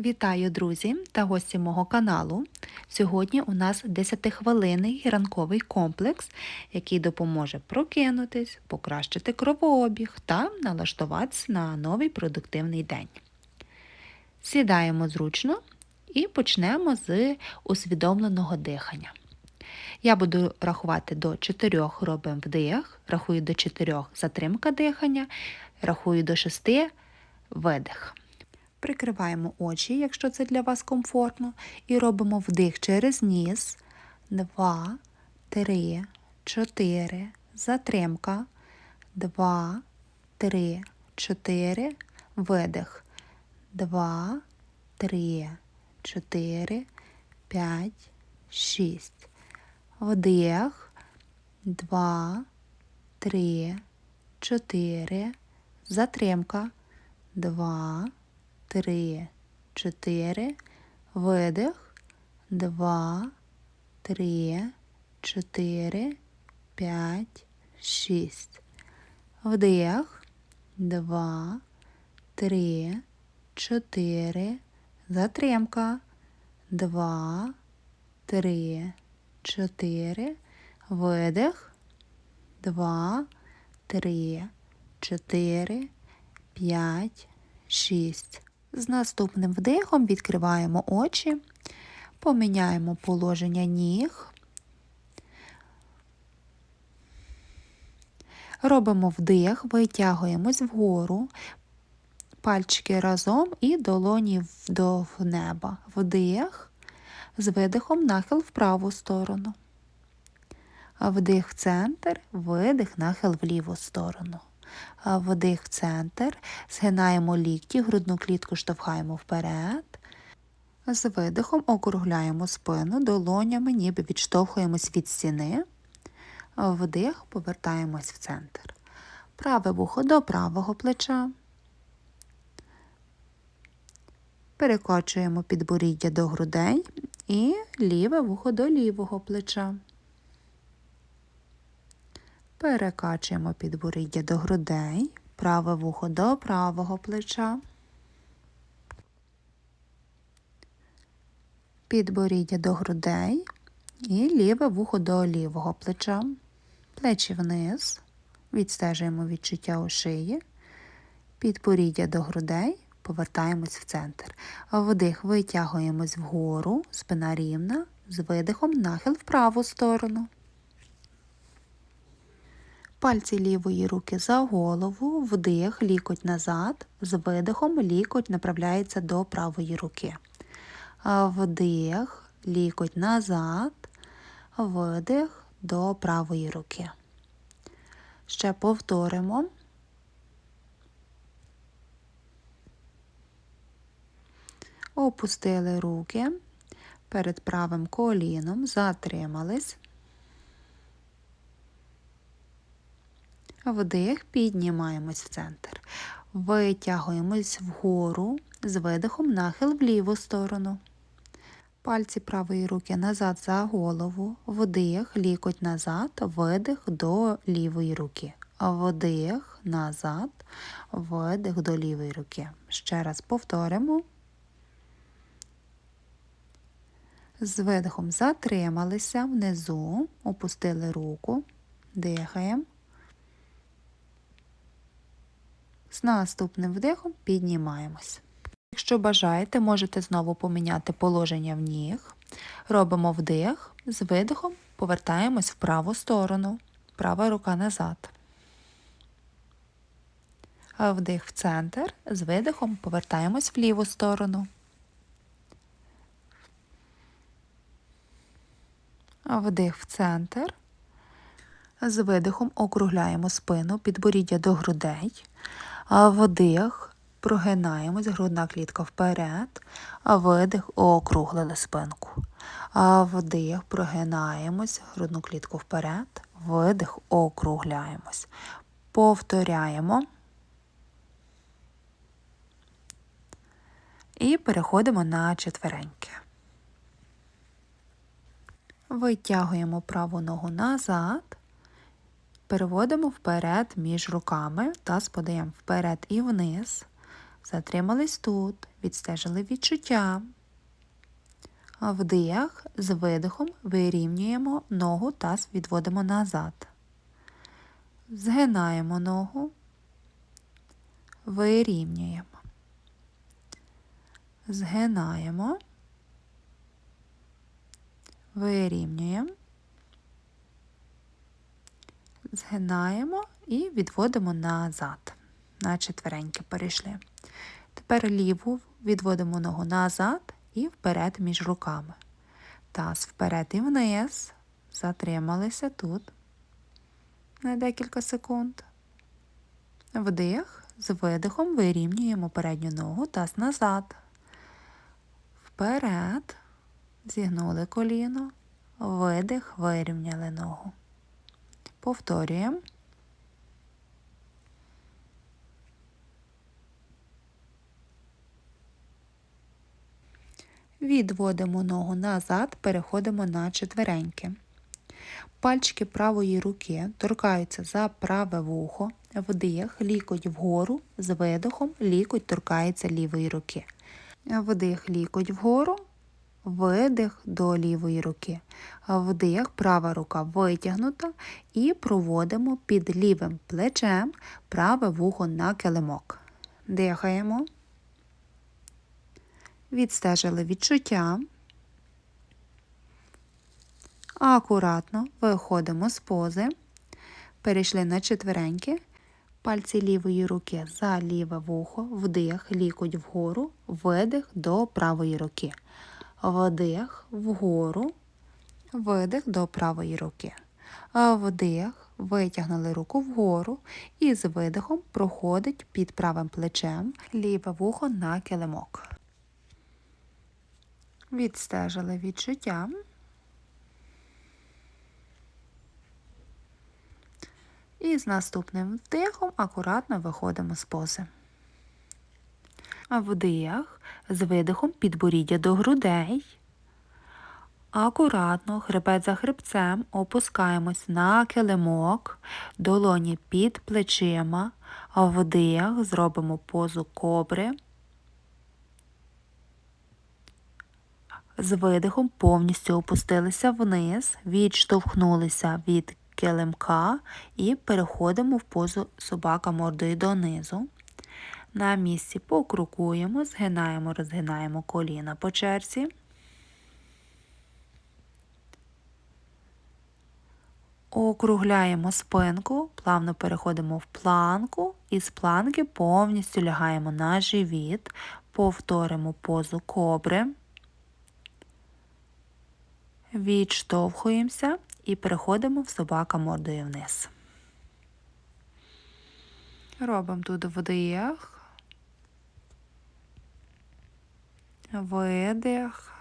Вітаю, друзі та гості мого каналу. Сьогодні у нас 10-хвилинний ранковий комплекс, який допоможе прокинутись, покращити кровообіг та налаштуватися на новий продуктивний день. Сідаємо зручно і почнемо з усвідомленого дихання. Я буду рахувати до 4 робимо вдих, рахую до 4 затримка дихання, рахую до 6 видих. Прикриваємо очі, якщо це для вас комфортно, і робимо вдих через ніс. Два, три, чотири. Затримка. Два, три, чотири. Видих. Два, три, чотири, п'ять, шість. Вдих. Два, три, чотири. Затримка. Два, три, чотири, видих, два, три, чотири, п'ять, шість. Вдих, два, три, чотири, затримка, два, три, чотири, видих, два, три, чотири, п'ять, шість. З наступним вдихом відкриваємо очі, поміняємо положення ніг. Робимо вдих, витягуємось вгору, пальчики разом і долоні до неба. Вдих, з видихом нахил в праву сторону. Вдих в центр, видих, нахил в ліву сторону. Вдих в центр, згинаємо лікті, грудну клітку штовхаємо вперед. З видихом округляємо спину, долонями, ніби відштовхуємось від стіни. Вдих, повертаємось в центр. Праве вухо до правого плеча. Перекочуємо підборіддя до грудей і ліве вухо до лівого плеча. Перекачуємо підборіддя до грудей, праве вухо до правого плеча. Підборіддя до грудей і ліве вухо до лівого плеча. Плечі вниз. Відстежуємо відчуття у шиї. Підборіддя до грудей. Повертаємось в центр. Вдих витягуємось вгору, спина рівна, з видихом нахил в праву сторону. Пальці лівої руки за голову, вдих, лікоть назад, з видихом лікоть направляється до правої руки. Вдих, лікоть назад, видих до правої руки. Ще повторимо. Опустили руки перед правим коліном, затримались. Вдих, піднімаємось в центр. Витягуємось вгору з видихом нахил в ліву сторону. Пальці правої руки назад за голову, вдих, лікоть назад, видих до лівої руки. Вдих, назад, видих до лівої руки. Ще раз повторимо. З видихом затрималися внизу, опустили руку, дихаємо. З наступним вдихом піднімаємось. Якщо бажаєте, можете знову поміняти положення в ніг. Робимо вдих, з видихом повертаємось в праву сторону, права рука назад. Вдих в центр, з видихом повертаємось в ліву сторону. Вдих в центр. З видихом округляємо спину, підборіддя до грудей. Вдих, прогинаємось, грудна клітка вперед, видих округлили спинку. Вдих, прогинаємось, грудну клітку вперед, видих, округляємось. Повторяємо. І переходимо на четвереньки. Витягуємо праву ногу назад. Переводимо вперед між руками, таз подаємо вперед і вниз. затримались тут, відстежили відчуття. Вдих з видихом вирівнюємо ногу, таз відводимо назад. Згинаємо ногу, вирівнюємо. Згинаємо, вирівнюємо, згинаємо і відводимо назад. На четвереньки перейшли. Тепер ліву відводимо ногу назад і вперед між руками. Таз вперед і вниз. Затрималися тут на декілька секунд. Вдих. З видихом вирівнюємо передню ногу, таз назад. Вперед. Зігнули коліно. Видих, вирівняли ногу. Повторюємо. Відводимо ногу назад, переходимо на четвереньки. Пальчики правої руки торкаються за праве вухо, вдих, лікоть вгору, з видихом лікоть торкається лівої руки. Вдих, лікоть вгору, видих до лівої руки. Вдих, права рука витягнута і проводимо під лівим плечем праве вухо на килимок. Дихаємо. Відстежили відчуття. Акуратно виходимо з пози, перейшли на четвереньки, пальці лівої руки за ліве вухо, вдих, лікоть вгору, видих до правої руки. Вдих вгору, видих до правої руки. Вдих, витягнули руку вгору і з видихом проходить під правим плечем ліве вухо на килимок. Відстежили відчуття. І з наступним вдихом акуратно виходимо з пози. Вдих з видихом підборіддя до грудей. Акуратно, хребет за хребцем, опускаємось на килимок, долоні під плечима, вдих зробимо позу кобри. З видихом повністю опустилися вниз, відштовхнулися від килимка і переходимо в позу собака мордою донизу. На місці покрукуємо, згинаємо, розгинаємо коліна по черзі. Округляємо спинку, плавно переходимо в планку і з планки повністю лягаємо на живіт, повторимо позу кобри, відштовхуємося і переходимо в собака мордою вниз. Робимо тут вдих, видих.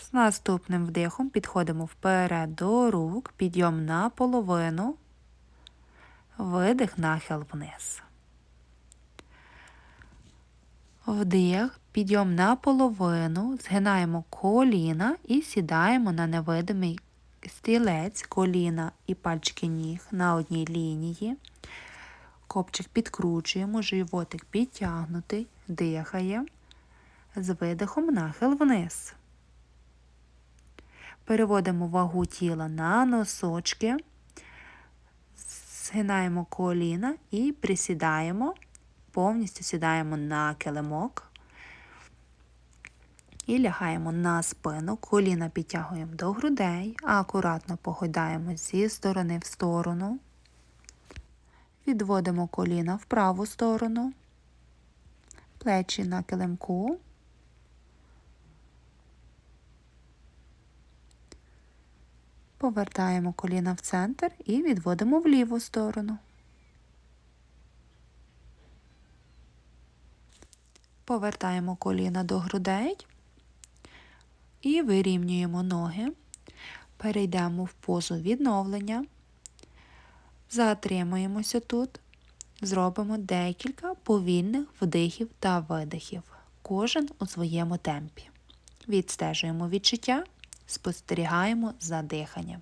З наступним вдихом підходимо вперед до рук, підйом на половину, видих, нахил вниз. Вдих, підйом на половину, згинаємо коліна і сідаємо на невидимий стілець, коліна і пальчики ніг на одній лінії. Копчик підкручуємо, животик підтягнутий, дихає, з видихом нахил вниз. Переводимо вагу тіла на носочки, згинаємо коліна і присідаємо, повністю сідаємо на килимок. І лягаємо на спину, коліна підтягуємо до грудей, акуратно погойдаємо зі сторони в сторону. Відводимо коліна в праву сторону, плечі на килимку. Повертаємо коліна в центр і відводимо в ліву сторону. Повертаємо коліна до грудей і вирівнюємо ноги. Перейдемо в позу відновлення. Затримуємося тут. Зробимо декілька повільних вдихів та видихів, кожен у своєму темпі. Відстежуємо відчуття, спостерігаємо за диханням.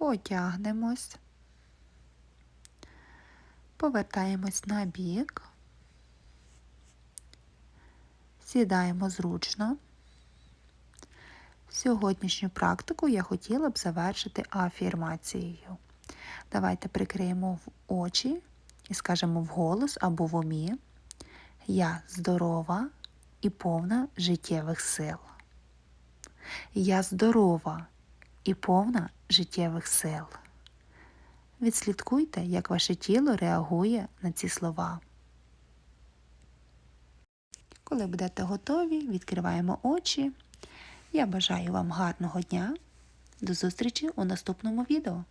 Потягнемось. Повертаємось на бік. Сідаємо зручно. Сьогоднішню практику я хотіла б завершити афірмацією. Давайте прикриємо в очі і скажемо вголос або в умі. Я здорова і повна життєвих сил. Я здорова і повна життєвих сил. Відслідкуйте, як ваше тіло реагує на ці слова. Коли будете готові, відкриваємо очі. Я бажаю вам гарного дня. До зустрічі у наступному відео.